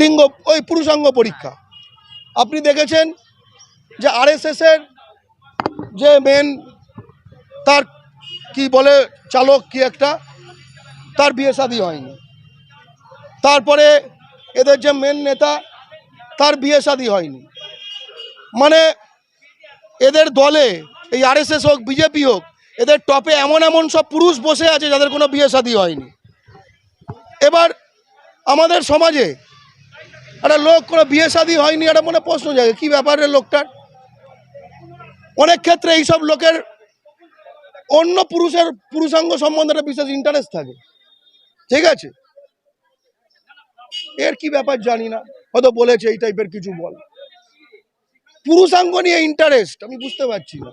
লিঙ্গ, ওই পুরুষাঙ্গ পরীক্ষা। আপনি দেখেছেন যে আর আরএসএসের যে মেন তার কি বলে চালক কি একটা, তার বিয়ে শাদী হয়নি। তারপরে এদের যে মেন নেতা, তার বিয়ে শাদী হয়নি। মানে এদের দলে, এই আরএসএস হোক বিজেপি হোক, এদের টপে এমন এমন সব পুরুষ বসে আছে যাদের কোনো বিয়ে শাদী হয়নি। এবার আমাদের সমাজে একটা লোক কোনো বিয়ে শাদি হয়নি, একটা মনে প্রশ্ন জাগে, কী ব্যাপারে লোকটার? অনেক ক্ষেত্রে এইসব লোকের অন্য পুরুষের, পুরুষাঙ্গ সম্বন্ধে একটা বিশেষ ইন্টারেস্ট থাকে। ঠিক আছে? এর কি ব্যাপার জানি না, হয়তো বলেছে, এই টাইপের কিছু বল। পুরুষাঙ্গ নিয়ে ইন্টারেস্ট আমি বুঝতে পারছি না।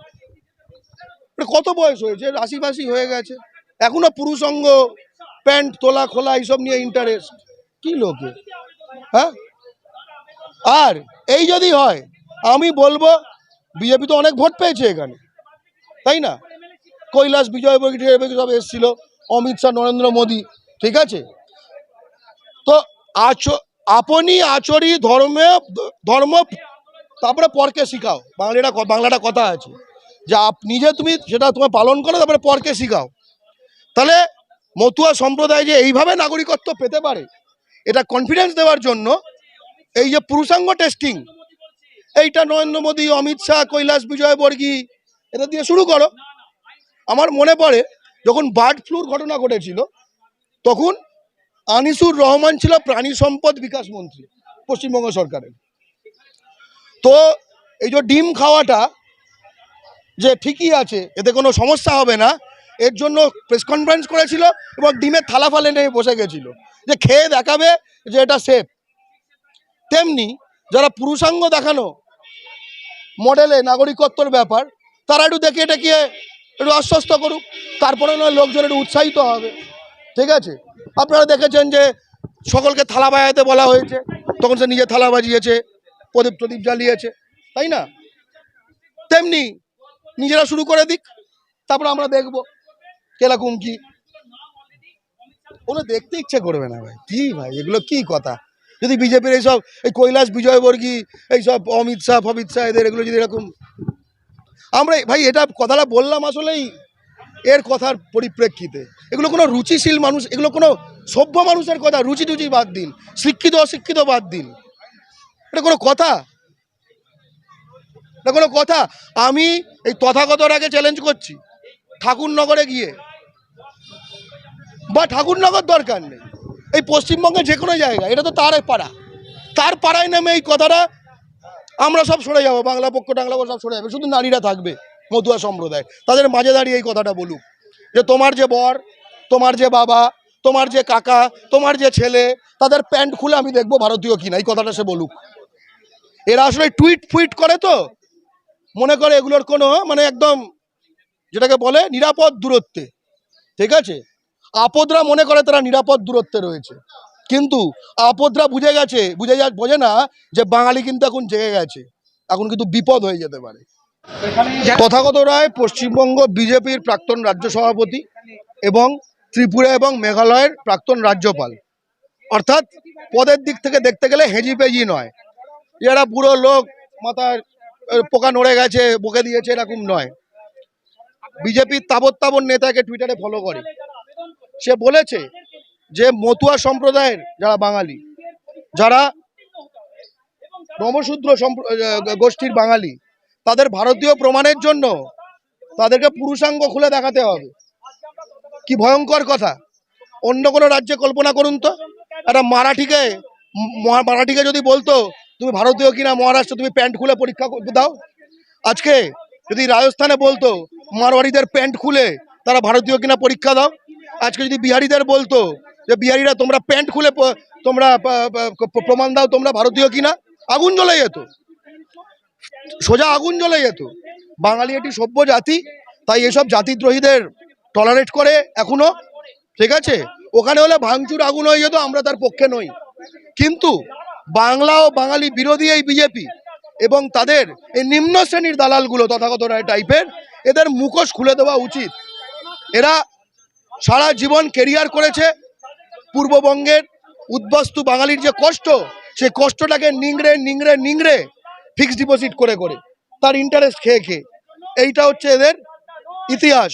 কত বয়স হয়েছে? রাশি ফাশি হয়ে গেছে। এখনও পুরুষাঙ্গ প্যান্ট, তোলা, খোলা, এইসব নিয়ে ইন্টারেস্ট কি লোকে? হ্যাঁ? আর এই যদি হয়, আমি বলব, বিজেপি তো অনেক ভোট পেয়েছে এখানে, তাই না? কৈলাস, বিজয় সব এসেছিল, অমিত শাহ, নরেন্দ্র মোদী, ঠিক আছে? তো আচ, আপনি আচরি ধর্মে, ধর্ম, তারপরে পরকে শিখাও, বাংলাটা বাংলাটা কথা আছে। যে নিজে তুমি সেটা তোমার পালন করো, তারপরে পরকে শিখাও। তাহলে মতুয়া সম্প্রদায় যে এইভাবে নাগরিকত্ব পেতে পারে এটা কনফিডেন্স দেওয়ার জন্য এই যে পুরুষাঙ্গ টেস্টিং এইটা নরেন্দ্র মোদী, অমিত শাহ, কৈলাস বিজয় বর্গী এটা দিয়ে শুরু করো। আমার মনে পড়ে, যখন বার্ড ফ্লুর ঘটনা ঘটেছিল, তখন আনিসুর রহমান ছিল প্রাণী সম্পদ বিকাশ মন্ত্রী পশ্চিমবঙ্গ সরকারের। তো এই যে ডিম খাওয়াটা যে ঠিকই আছে, এতে কোনো সমস্যা হবে না, এর জন্য প্রেস কনফারেন্স করেছিল এবং ডিমের থালা ফালে নিয়ে বসে গেছিল। যে খেয়ে দেখাবে যে এটা সেফ তেমনি যারা পুরুষাঙ্গ দেখানো মডেলে নাগরিকত্বর ব্যাপার, তারা একটু দেখে এটা গিয়ে একটু আশ্বস্ত করুক। তারপরে নয় লোকজন একটু উৎসাহিত হবে। ঠিক আছে? আপনারা দেখেছেন যে সকলকে থালা বাজাতে বলা হয়েছে। তখন সে নিজে থালা বাজিয়েছে, প্রদীপ প্রদীপ জ্বালিয়েছে। তাই না? তেমনি নিজেরা শুরু করে দিক, তারপর আমরা দেখব কীরকম কি ওগুলো দেখতে ইচ্ছে করবে না ভাই। কি ভাই, এগুলো কি কথা? যদি বিজেপির এইসব, এই কৈলাস বিজয়বর্গী, এইসব অমিত শাহ, ফমিত শাহ, এদের এগুলো যদি এরকম আমরা ভাই, এটা কথাটা বললাম আসলেই এর কথার পরিপ্রেক্ষিতে। এগুলো কোনো রুচিশীল মানুষ এগুলো কোনো সভ্য মানুষের কথা রুচি টুচি বাদ দিন। শিক্ষিত, অশিক্ষিত বাদ দিন। এটা কোনো কথা? এটা কোনো কথা? আমি এই তথাগতর আগে চ্যালেঞ্জ করছি। ঠাকুরনগরে গিয়ে। বা ঠাকুরনগর দরকার নেই। এই পশ্চিমবঙ্গের যে কোনো জায়গা এটা তো তার পাড়া। তার পাড়ায় নামে এই কথাটা আমরা সব সরে যাব, বাংলা পক্ষ টাংলা সব সরে যাবে, শুধু নারীরা থাকবে মধুয়া সম্প্রদায়। তাদের মাঝে দাঁড়িয়ে এই কথাটা বলুক, যে তোমার যে বর, তোমার যে বাবা, তোমার যে কাকা, তোমার যে ছেলে, তাদের প্যান্ট খুলে আমি দেখব ভারতীয় কিনা, এই কথাটা সে বলুক। এরা আসলে টুইট ফুইট করে তো, মনে করে এগুলোর কোনো মানে একদম যেটাকে বলে নিরাপদ দূরত্বে। ঠিক আছে? আপদরা মনে করে তারা নিরাপদ দূরত্বে রয়েছে। কিন্তু আপদরা বুঝে গেছে, বুঝে যা, বোঝে না যে বাঙালি কিন্তু এখন জেগে গেছে। এখন কিন্তু বিপদ হয়ে যেতে পারে। তথাগত রায় পশ্চিমবঙ্গ বিজেপির প্রাক্তন রাজ্য সভাপতি এবং ত্রিপুরা এবং মেঘালয়ের প্রাক্তন রাজ্যপাল। অর্থাৎ পদের দিক থেকে দেখতে গেলে হেজি পেজি নয়। এরা পুরো লোক মাথায় পোকা নড়ে গেছে, বকে দিয়েছে, এরকম নয়। বিজেপির তাবৎ তাবৎ নেতাকে টুইটারে ফলো করে। সে বলেছে যে মতুয়া সম্প্রদায়ের যারা বাঙালি, যারা সম্প্র- গোষ্ঠীর বাঙালি, তাদের ভারতীয় প্রমাণের জন্য তাদেরকে পুরুষাঙ্গ খুলে দেখাতে হবে। কি ভয়ঙ্কর কথা। অন্য কোনো রাজ্যে কল্পনা করুন তো। একটা মারাঠিকে মারাঠিকে যদি বলতো, তুমি ভারতীয় কিনা, মহারাষ্ট্র, তুমি প্যান্ট খুলে পরীক্ষা দাও। আজকে যদি রাজস্থানে বলতো মারোয়ারিদের প্যান্ট খুলে তারা ভারতীয় কিনা পরীক্ষা দাও। আজকে যদি বিহারিদের বলতো যে, বিহারিরা, তোমরা প্যান্ট খুলে তোমরা প্রমাণ দাও তোমরা ভারতীয় কিনা? আগুন জ্বলে যেত। সোজা আগুন জ্বলে যেত। বাঙালি একটি সভ্য জাতি, তাই এসব জাতিদ্রোহীদের টলারেট করে এখনও, ঠিক আছে? ওখানে হলে ভাঙচুর আগুন হয়ে যেত, আমরা তার পক্ষে নই। কিন্তু বাংলা ও বাঙালি বিরোধী এই বিজেপি এবং তাদের এই নিম্ন শ্রেণির দালালগুলো তথাগত রায় টাইপের এদের মুখোশ খুলে দেওয়া উচিত। এরা সারা জীবন কেরিয়ার করেছে। পূর্ববঙ্গের উদ্বাস্তু বাঙালির যে কষ্ট, সেই কষ্টটাকে নিংড়ে নিংড়ে নিংড়ে ফিক্সড ডিপোজিট করে করে তার ইন্টারেস্ট খেয়ে খেয়ে। এইটা হচ্ছে এদের ইতিহাস।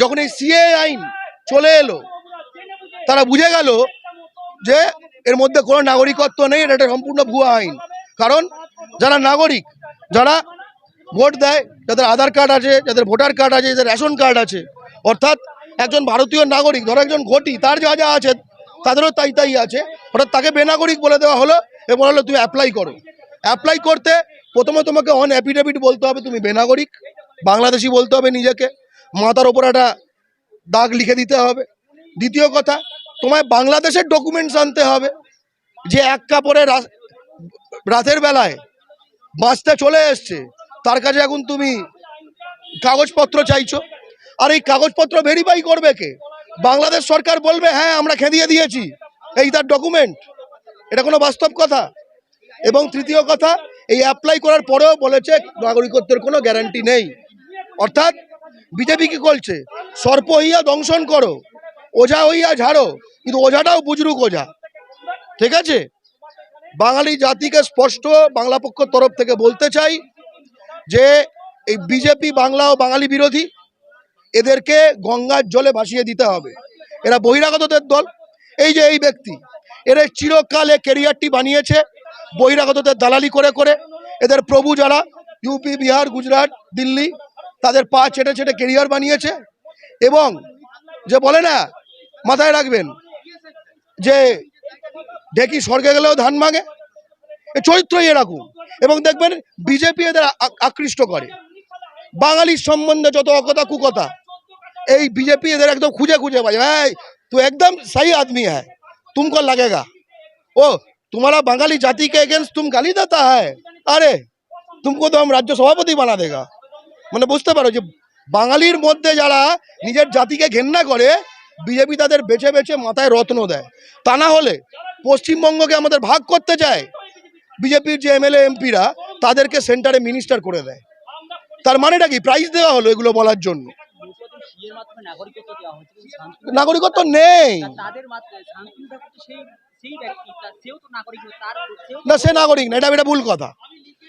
যখন এই সিএ আইন চলে এলো, তারা বুঝে গেল যে এর মধ্যে কোনো নাগরিকত্ব নেই, এটা সম্পূর্ণ ভুয়া আইন। কারণ যারা নাগরিক, যারা ভোট দেয়, যাদের আধার কার্ড আছে, যাদের ভোটার কার্ড আছে, যাদের রেশন কার্ড আছে অর্থাৎ একজন ভারতীয় নাগরিক, ধরো একজন ঘটি, তার যা যা আছে, তাদেরও তাই তাই আছে। অর্থাৎ তাকে বেনাগরিক বলে দেওয়া হলো এবং হলো তুমি অ্যাপ্লাই করো। অ্যাপ্লাই করতে প্রথমে তোমাকে অন অ্যাফিডেভিট বলতে হবে, তুমি বেনাগরিক, বাংলাদেশি বলতে হবে নিজেকে। মাথার ওপর একটা দাগ লিখে দিতে হবে। দ্বিতীয় কথা, তোমায় বাংলাদেশের ডকুমেন্টস আনতে হবে, যে এক কাপড়ে রাতের বেলায় বাসটা চলে এসছে, তার কাছে এখন তুমি কাগজপত্র চাইছো। আর এই কাগজপত্র ভেরিফাই করবে কে? বাংলাদেশ সরকার বলবে হ্যাঁ আমরা খেদিয়ে দিয়েছি। এই তার ডকুমেন্ট এটা কোনো বাস্তব কথা? এবং তৃতীয় কথা, এই অ্যাপ্লাই করার পরেও বলেছে, নাগরিকত্বের কোনো গ্যারান্টি নেই। অর্থাৎ, বিজেপি কি করছে? সর্প হইয়া দংশন করো, ওঝা হইয়া ঝাড়ো, কিন্তু ওঝাটাও বুজরুক ওঝা। ঠিক আছে? বাঙালি জাতিকে স্পষ্ট বাংলা পক্ষ তরফ থেকে বলতে চাই যে, এই বিজেপি বাংলা ও বাঙালি বিরোধী এদেরকে গঙ্গার জলে ভাসিয়ে দিতে হবে। এরা বহিরাগতদের দল। এই যে এই ব্যক্তি, এরা চিরকালে কেরিয়ারটি বানিয়েছে বহিরাগতদের দালালি করে করে। এদের প্রভু যারা ইউপি বিহার, গুজরাট, দিল্লি, তাদের পা চেটে চেটে কেরিয়ার বানিয়েছে এবং যে বলে না, মাথায় রাখবেন যে ঢেকি স্বর্গে গেলেও ধান মাগে এ চরিত্রই এরকম এবং দেখবেন, বিজেপি এদের আকৃষ্ট করে। বাঙালির সম্বন্ধে যত অকথা কুকথা এই बीजेपी इधर एकदम खुजे खुजे भाई भाई तू एकदम सही आदमी है तुमको लगेगा ओ तुम्हारा बंगाली जाति के अगेंस्ट तुम गाली देता है अरे तुमको तो हम राज्य सभापति बना देगा মানে বুঝতে পারো যে বাঙালির মধ্যে যারা নিজের জাতিকে ঘেন্না করে বিজেপি তাদের বেছে বেছে মাথায় রত্ন দেয় তা না হলে পশ্চিমবঙ্গকে আমাদের ভাগ করতে চায় বিজেপির যে এমএলএ এমপিরা তাদেরকে সেন্টারে মিনিস্টার করে দেয় তার মানেটা কি প্রাইজ দেওয়া হলো এগুলো বলার জন্য সিএর মাধ্যমে নাগরিকত্ব নেই। না সে নাগরিক না এটা এটা ভুল কথা।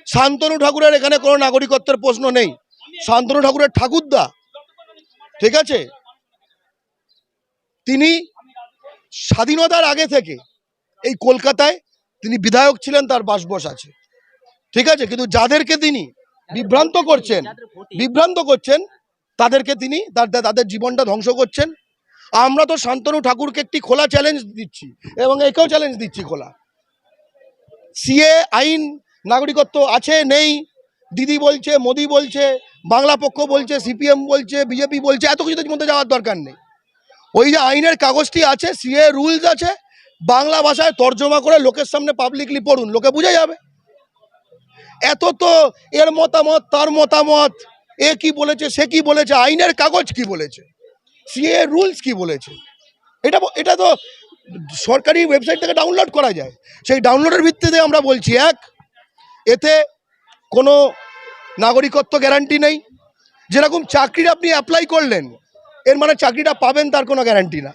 শান্তনু ঠাকুরের এখানে কোনো নাগরিকত্বের প্রশ্ন নেই। শান্তনু ঠাকুরের ঠাকুরদা ঠিক আছে? তিনি স্বাধীনতার আগে থেকে এই কলকাতায় তিনি বিধায়ক ছিলেন তার বাসবস আছে। ঠিক আছে? কিন্তু যাদেরকে তিনি বিভ্রান্ত করছেন বিভ্রান্ত করছেন তাদেরকে তিনি তাদের জীবনটা ধ্বংস করছেন। আমরা তো শান্তনু ঠাকুরকে একটি খোলা চ্যালেঞ্জ দিচ্ছি এবং একেও চ্যালেঞ্জ দিচ্ছি খোলা। সিএ আইন নাগরিকত্ব আছে, নেই। দিদি বলছে, মোদি বলছে, বাংলা পক্ষ বলছে, সিপিএম বলছে, বিজেপি বলছে, এত কিছুর মধ্যে যাওয়ার দরকার নেই। ওই যে আইনের কাগজটি আছে, সিএ রুলস আছে, বাংলা ভাষায় তর্জমা করে লোকের সামনে পাবলিকলি পড়ুন, লোকে বুঝে যাবে। এত তো এর মতামত, তার মতামত। এ কি বলেছে, সে কি বলেছে, আইনের কাগজ কি বলেছে, সিএ রুলস কি বলেছে? এটা এটা তো সরকারি ওয়েবসাইট থেকে ডাউনলোড করা যায়। সেই ডাউনলোডের ভিত্তিতে আমরা বলছি, এক, এতে কোনো নাগরিকত্ব গ্যারান্টি নেই। যেরকম চাকরির আপনি অ্যাপ্লাই করলেন, এর মানে চাকরিটা পাবেন, তার কোনো গ্যারান্টি না।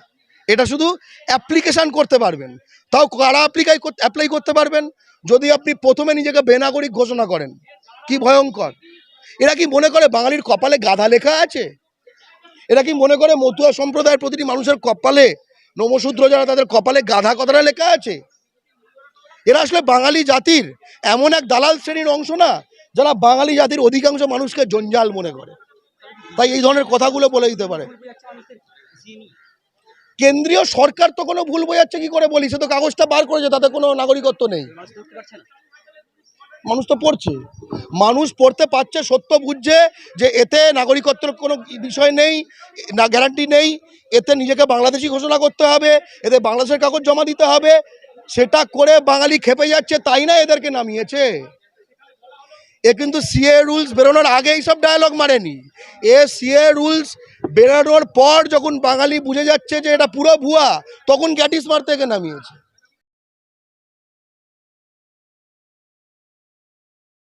এটা শুধু অ্যাপ্লিকেশান করতে পারবেন। তাও কারা অ্যাপ্লিকাই অ্যাপ্লাই করতে পারবেন? যদি আপনি প্রথমে নিজেকে বেনাগরিক ঘোষণা করেন, কি ভয়ঙ্কর। এরা কি মনে করে বাঙালির কপালে গাধা লেখা আছে? এরা কি মনে করে মতুয়া সম্প্রদায়ের প্রতিটি মানুষের কপালে নমশূদ্র যারা তাদের কপালে গাধা কথাটা লেখা আছে? এরা আসলে বাঙালি জাতির এমন এক দালাল শ্রেণির অংশ না, যারা বাঙালি জাতির অধিকাংশ মানুষকে জঞ্জাল মনে করে। তাই এই ধরনের কথাগুলো বলে দিতে পারে। কেন্দ্রীয় সরকার তো কোনো ভুল বোঝাচ্ছে কি করে বলি? সে তো কাগজটা বার করেছে, তাতে কোনো নাগরিকত্ব নেই মানুষ ধরতে পারছে না মানুষ তো পড়ছে। মানুষ পড়তে পারছে, সত্য বুঝছে যে এতে নাগরিকত্বের কোনো বিষয় নেই, না গ্যারান্টি নেই, এতে নিজেকে বাংলাদেশি ঘোষণা করতে হবে, এতে বাংলাদেশের কাগজ জমা দিতে হবে, সেটা করে বাঙালি খেপে যাচ্ছে, তাই না এদেরকে নামিয়েছে? এ কিন্তু সিএ রুলস বেরোনোর আগে এইসব ডায়ালগ মারেনি। এ সিএ রুলস বেরোনোর পর যখন বাঙালি বুঝে যাচ্ছে যে এটা পুরো ভুয়া, তখন গ্যাটিস মারতে একে নামিয়েছে।